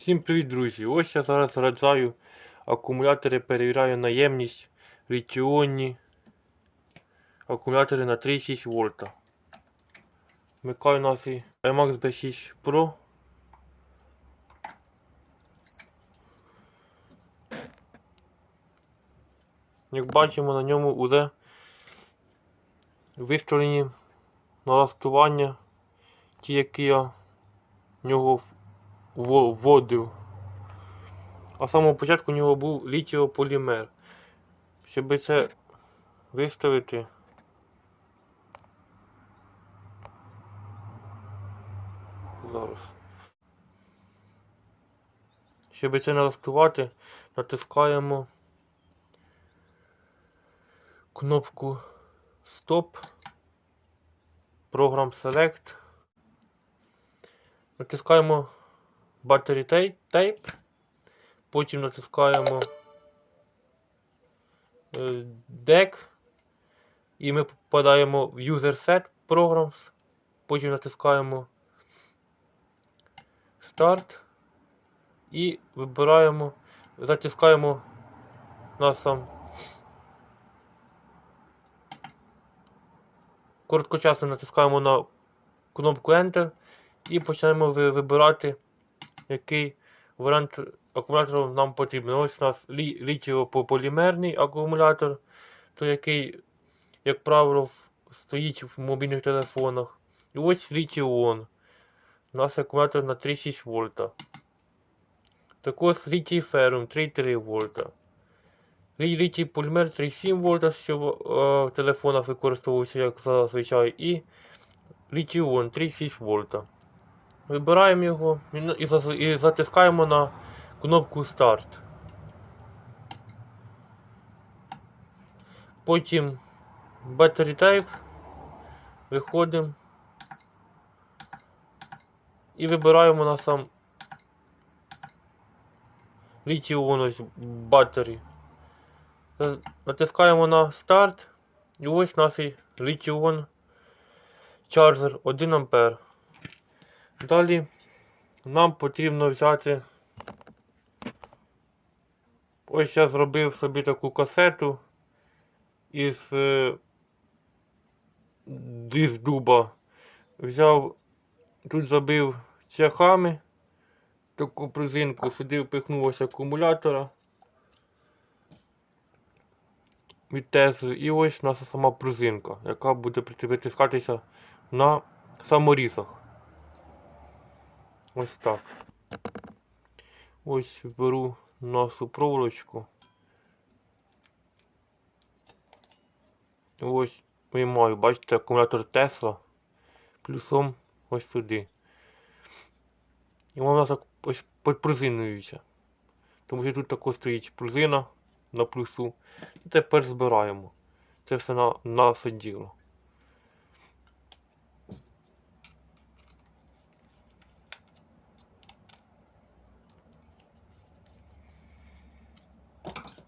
Всім привіт, друзі! Ось я зараз заряджаю акумулятори, перевіряю наємність, літіонні акумулятори на 3,6 вольта. Вмикаю наш IMAX B6 Pro. Як бачимо, на ньому вже виставлені налаштування, ті, які я в нього вводив. А з самого початку у нього був літіополімер. Щоб це виставити. Зараз. Щоб це налаштувати, натискаємо кнопку Stop, Program Select. Натискаємо Battery Tape. Потім натискаємо е, Deck. І ми попадаємо в User Set Programs. Потім натискаємо Start. І вибираємо, затискаємо на сам короткочасно натискаємо на кнопку Enter і починаємо вибирати, який варіант акумулятора нам потрібен. Ось у нас лі- літіополімерний акумулятор, то який, як правило, стоїть в мобільних телефонах. І ось літіон. У нас акумулятор на 3,6 вольта. Також літій ферум 3,3 вольта. Лі- Літій полімер 3,7 вольта, що в е, телефонах використовується як зазвичай, і літіон 3,6 вольта. Вибираємо його і, затискаємо на кнопку Старт. Потім Battery Type. Виходимо. І вибираємо на сам літіон ось Battery. Е, Натискаємо на старт. І ось наш літіон чарджер 1 А. Далі нам потрібно взяти. Ось я зробив собі таку касету із, е, із дуба. Взяв, тут забив цехами таку пружинку, сюди впихнув ось акумулятора від Тесли. І ось наша сама пружинка, яка буде прити- притискатися на саморізах. Ось так. Ось беру нашу проволочку. Ось виймаю, бачите, акумулятор Тесла плюсом ось сюди. І вона так ось підпружинюється. Тому що тут також стоїть пружина на плюсу. І тепер збираємо. Це все на, на все діло.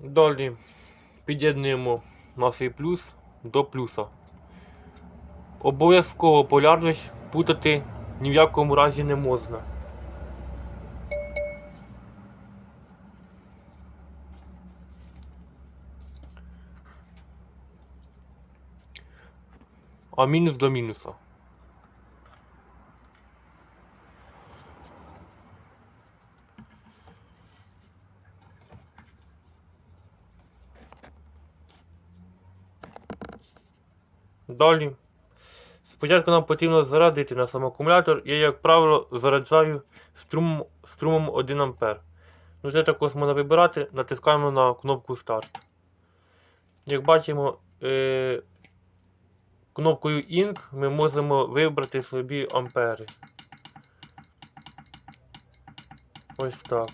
Далі під'єднуємо наш плюс до плюса. Обов'язково полярність путати ні в якому разі не можна. А мінус до мінуса. Далі. Спочатку нам потрібно зарядити на сам акумулятор. Я, як правило, заряджаю струм, струмом 1 А. Ну, це також можна вибирати, натискаємо на кнопку Старт. Як бачимо, е, кнопкою Ink ми можемо вибрати собі ампери. Ось так.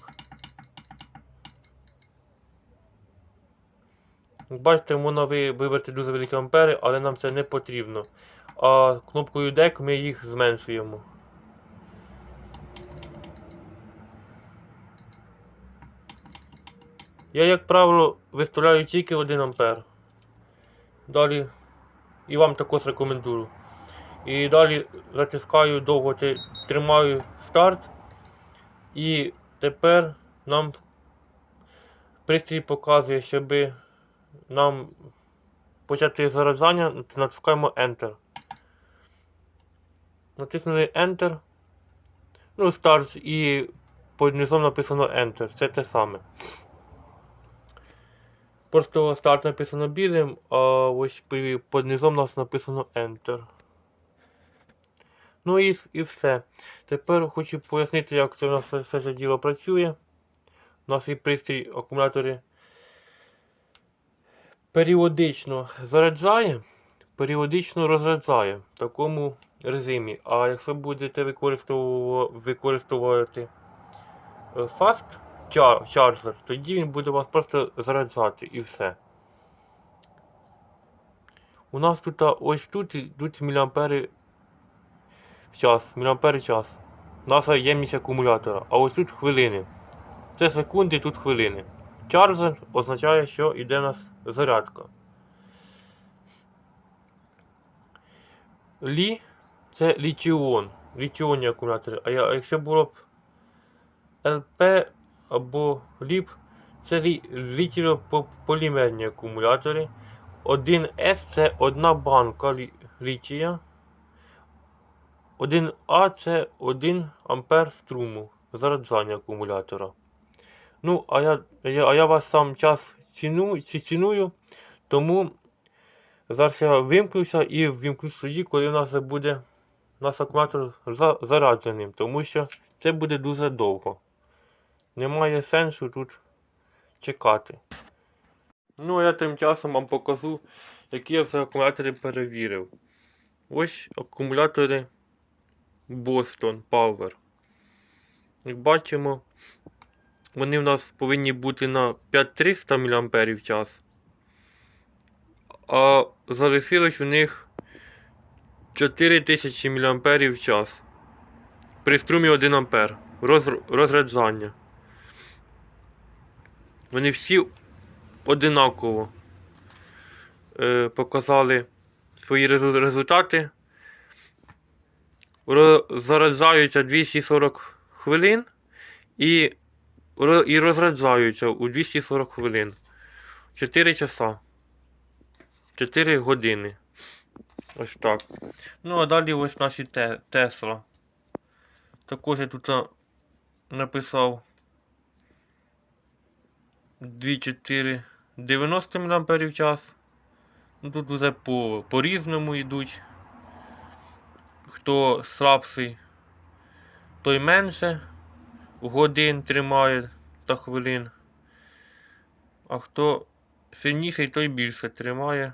Бачите, можна ви- вибрати дуже великі ампери, але нам це не потрібно. А кнопкою DEC ми їх зменшуємо. Я, як правило, виставляю тільки 1 ампер. Далі і вам також рекомендую. І далі затискаю довго, тримаю старт і Тепер нам пристрій показує, щоб нам почати заряджання, натискаємо Enter. Натиснули Enter. Ну, старт і під низом написано Enter. Це те саме. Просто старт написано білим, а ось під низом у нас написано Enter. Ну і, і все. Тепер хочу пояснити, як це у нас все це діло працює. У нас і пристрій акумулятори періодично заряджає, періодично розряджає в такому режимі. А якщо будете використовувати е, Fast Charger, тоді він буде вас просто заряджати і все. У нас тут ось тут йдуть міліампери в час, міліампери час. Наша ємність акумулятора. А ось тут хвилини. Це секунди, тут хвилини. Чарджер означає, що йде нас зарядка. Лі це літіон. Літіонні акумулятори. А якщо було б ЛП або ЛІП, це лі, літіополімерні акумулятори. 1С це одна банка лі, літія. 1А це 1 ампер струму заряджання акумулятора. Ну, а я, я, я вас сам час ціну, ці- ціную, тому зараз я вимкнуся і вимкнусь тоді, коли у нас буде наш акумулятор за, зарядженим, тому що це буде дуже довго. Немає сенсу тут чекати. Ну, а я тим часом вам покажу, які я вже акумулятори перевірив. Ось акумулятори Boston Power. Як бачимо, вони в нас повинні бути на 5300 мА в час. А залишилось у них 4000 мА в час. При струмі 1 А. Роз, розряджання. Вони всі одинаково е, показали свої резу- результати. Заряджаються 240 хвилин і і розряджаються у 240 хвилин. 4 часа. 4 години. Ось так. Ну, а далі ось наші те, Тесла. Також я тут написав 2490 мА в час. Ну, тут вже по, по-різному йдуть. Хто слабший, той менше годин тримає та хвилин. А хто сильніший, той більше тримає.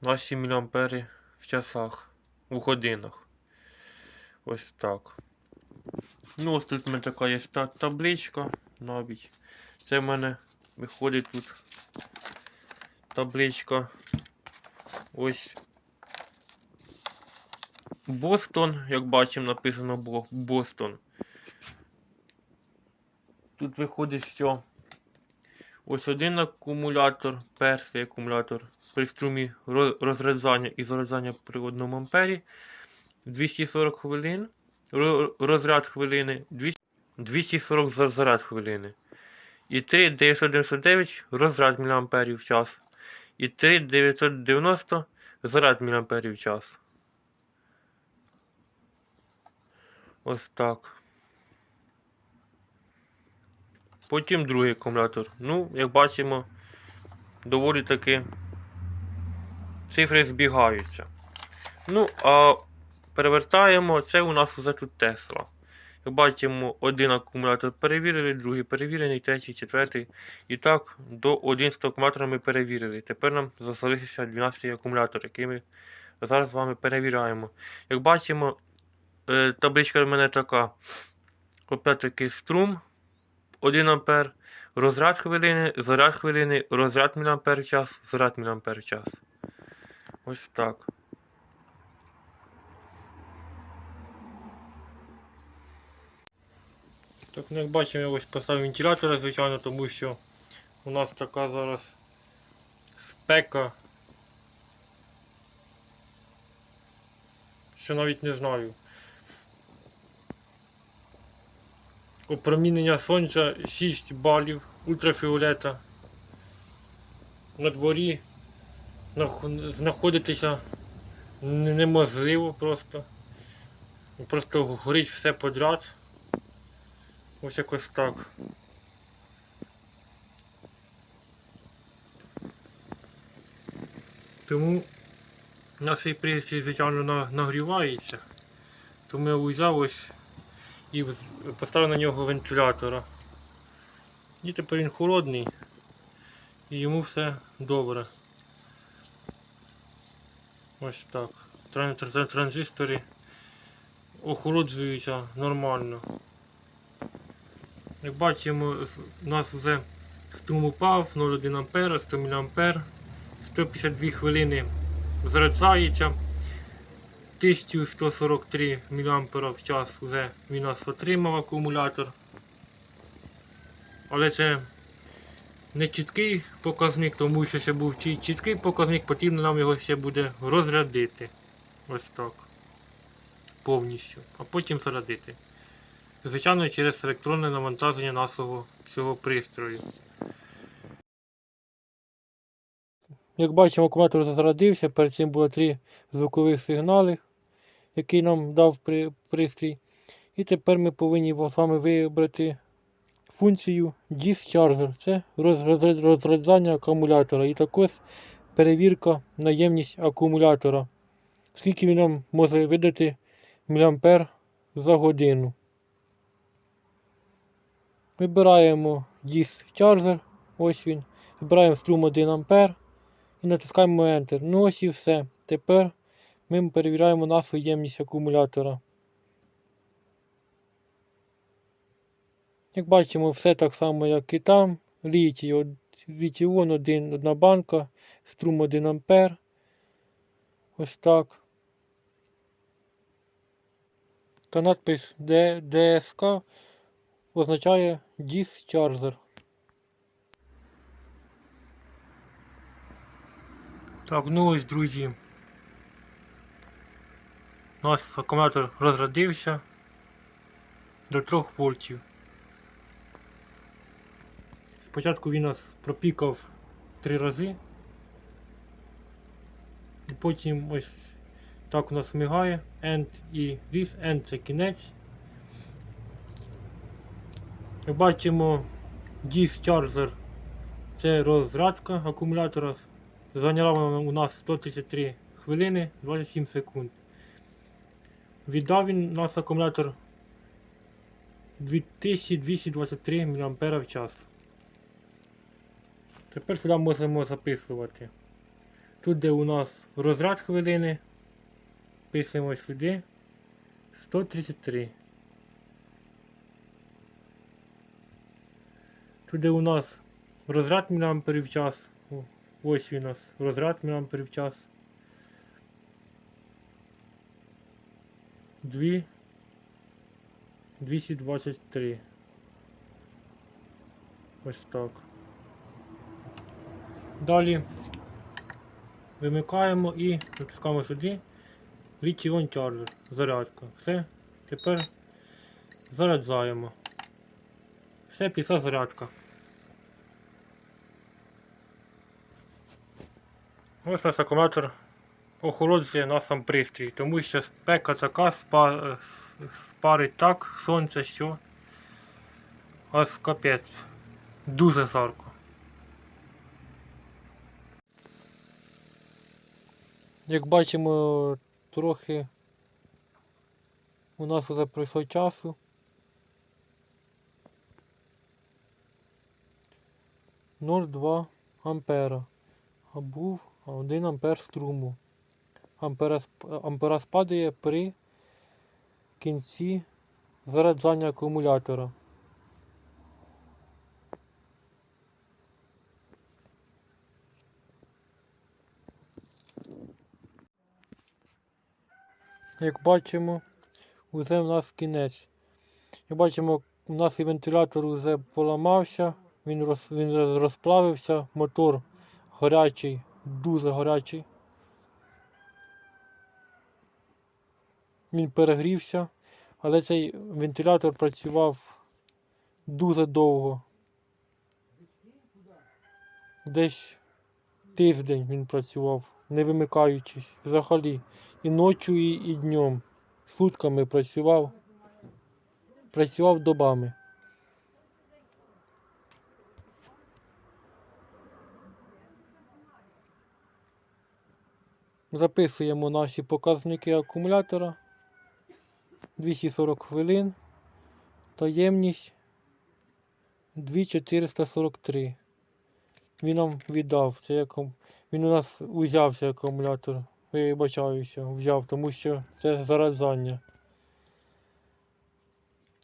Наші міліампери в часах, у годинах. Ось так. Ну, ось тут в мене така є табличка навіть. Це в мене виходить тут табличка. Ось Бостон, як бачимо, написано Бо- Бостон. Тут виходить, що ось один акумулятор, перший акумулятор при струмі ро- розряджання і заряджання при 1 ампері 240 хвилин, розряд хвилини 240 заряд хвилини. І 3999 розряд міліамперів в час. І 3990 заряд міліамперів в час. Ось так. Потім другий акумулятор. Ну, як бачимо, доволі таки цифри збігаються. Ну, а перевертаємо, це у нас вже тут Тесла. Як бачимо, один акумулятор перевірили, другий перевірений, третій, четвертий. І так, до 11 акумулятора ми перевірили. Тепер нам залишився 12 акумулятор, який ми зараз з вами перевіряємо. Як бачимо, табличка в мене така. Опять-таки струм 1 ампер, розряд хвилини, заряд хвилини, розряд міліампер час, заряд міліампер час. Ось так. Так, ну як бачимо, я ось поставив вентилятора, звичайно, тому що у нас така зараз спека. що навіть не знаю. Опромінення сонця 6 балів, ультрафіолета. На дворі знаходитися неможливо просто. Просто горить все подряд. Ось якось так. Тому наш цей пристрій, звичайно, нагрівається. Тому я взяв ось і поставив на нього вентилятора. І тепер він холодний. І йому все добре. Ось так. Тран- тран- Транзистори охолоджуються нормально. Як бачимо, у нас вже струм упав 0,1 А, 100 мА, 152 хвилини заряджається. 1143 мА в час вже він нас отримав акумулятор. Але це не чіткий показник, тому що ще був чіткий показник, потрібно нам його ще буде розрядити. Ось так. Повністю. А потім зарядити. Звичайно, через електронне навантаження нашого цього пристрою. Як бачимо, акумулятор зарядився, перед цим було три звукових сигнали, які нам дав при- пристрій. І тепер ми повинні з вами вибрати функцію Discharger. Це роз- роз- розряджання акумулятора і також перевірка на ємність акумулятора. Скільки він нам може видати міліампер за годину. Вибираємо Discharger, ось він. Вибираємо струм 1 А і натискаємо Enter. Ну ось і все. Тепер ми перевіряємо нашу ємність акумулятора. Як бачимо, все так само, як і там. Літій, літіон 1, одна банка, струм 1 ампер. Ось так. Та надпис DSK означає Discharger. Так, ну ось, друзі. У нас акумулятор розрядився до 3 вольтів. Спочатку він нас пропікав 3 рази. І потім ось так у нас мигає End і This. End це кінець. Як бачимо, Discharger це розрядка акумулятора. Зайняла вона у нас 133 хвилини 27 секунд. Віддав він нас акумулятор 2223 мА в час. Тепер сюди можемо записувати. Тут, де у нас розряд хвилини, пишемо сюди 133. Тут, де у нас розряд мА в час, ось він у нас розряд мА в час. 2 223. Ось так. Далі вимикаємо і натискаємо сюди Lithium Charger. Зарядка. Все. Тепер заряджаємо. Все, пішла зарядка. Ось наш акумулятор охолоджує нас сам пристрій, тому що спека така спа- спарить так сонце, що аж капець. Дуже жарко. Як бачимо, трохи у нас вже пройшло часу. Ноль два ампера. А був 1 ампер струму. Ампера, спадає при кінці заряджання акумулятора. Як бачимо, вже в нас кінець. Як бачимо, у нас і вентилятор вже поламався, він, роз, він розплавився, мотор гарячий, дуже гарячий. Він перегрівся, але цей вентилятор працював дуже довго. Десь тиждень він працював, не вимикаючись взагалі. І ночі, і, і днем. Сутками працював. Працював добами. Записуємо наші показники акумулятора. 240 хвилин. Таємність 2443. Він нам віддав. Це як він у нас узявся акумулятор. Вибачаюся, взяв, тому що це заражання.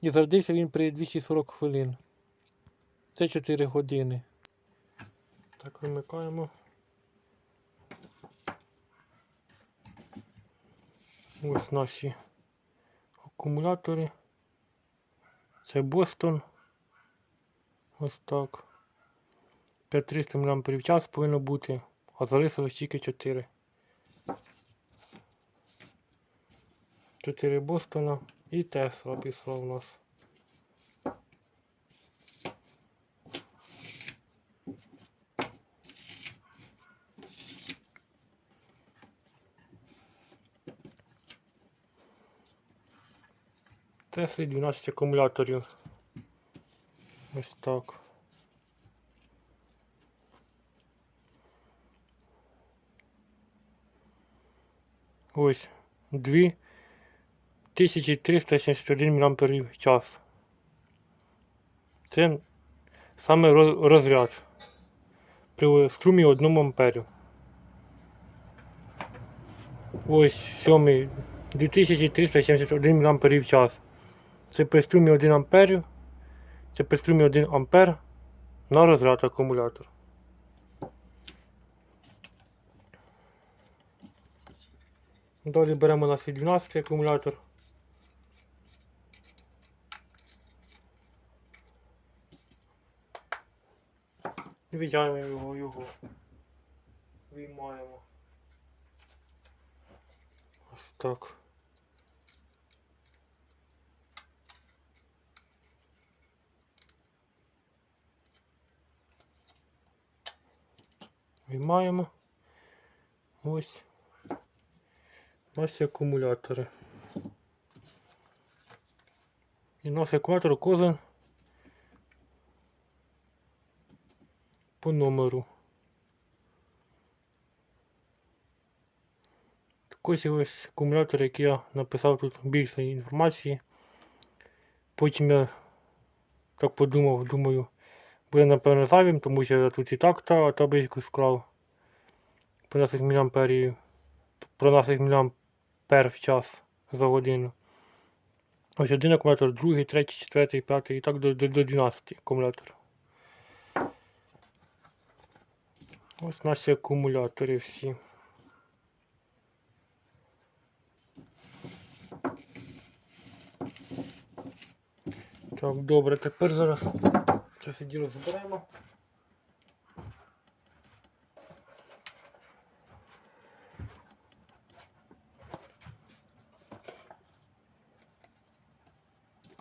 І зародився він при 240 хвилин. Це 4 години. Так, вимикаємо. Ось наші акумулятори. Це Бостон. Ось так. 5300 мАч час повинно бути, а залишилось тільки 4. 4 Бостона і Тесла пішла у нас. Теслі 12 акумуляторів. Ось так. Ось 2371 мАч. Це саме розряд при струмі 1 амперу. Ось сьомий 2371 мАч. Це при струмі 1 ампер. Це при струмі 1 ампер на розряд акумулятор. Далі беремо наш 12 акумулятор. Відтягуємо його, його. Виймаємо. Ось так. Виймаємо. Ось. Наші акумулятори. І наш акумулятор кожен по номеру. Ось ось акумулятор, який я написав тут більше інформації. Потім я так подумав, думаю, буде напевно зайвим, тому що я тут і так та табличку склав по наших міліамперів, про наших міліампер в час за годину. Ось один акумулятор, другий, третій, четвертий, п'ятий і так до, до, до 12 акумулятор. Ось наші акумулятори всі. Так, добре, тепер зараз це все діло зберемо.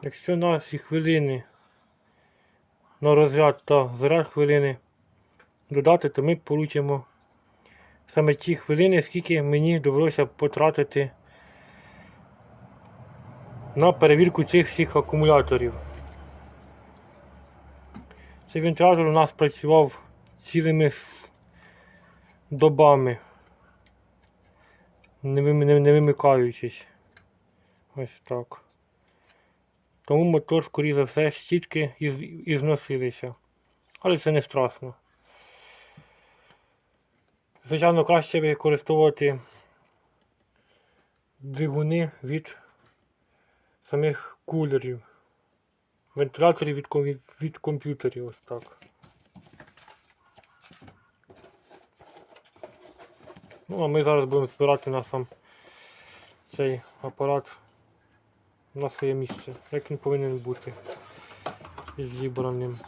Якщо наші хвилини на розряд та заряд хвилини додати, то ми получимо саме ті хвилини, скільки мені довелося потратити на перевірку цих всіх акумуляторів. Цей вентилятор у нас працював цілими добами, не, не, не вимикаючись. Ось так. Тому мотор, скоріше за все, щітки із, і зносилися. Але це не страшно. Звичайно, краще використовувати двигуни від самих кулерів. Вентиляторів від, від, від комп'ютерів ось так. Ну, а ми зараз будемо збирати на сам цей апарат на своє місце, як він повинен бути зібраним.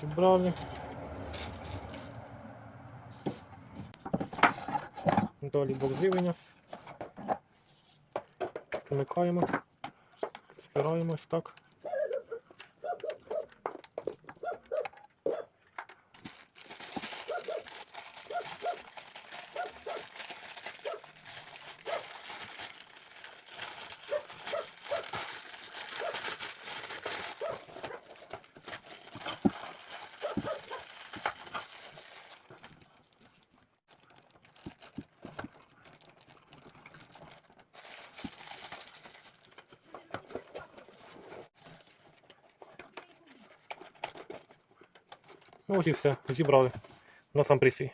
Зібрали. Далі блок живлення. Вмикаємо. Спираємось так. І все. Зібрали. На сам пристрій.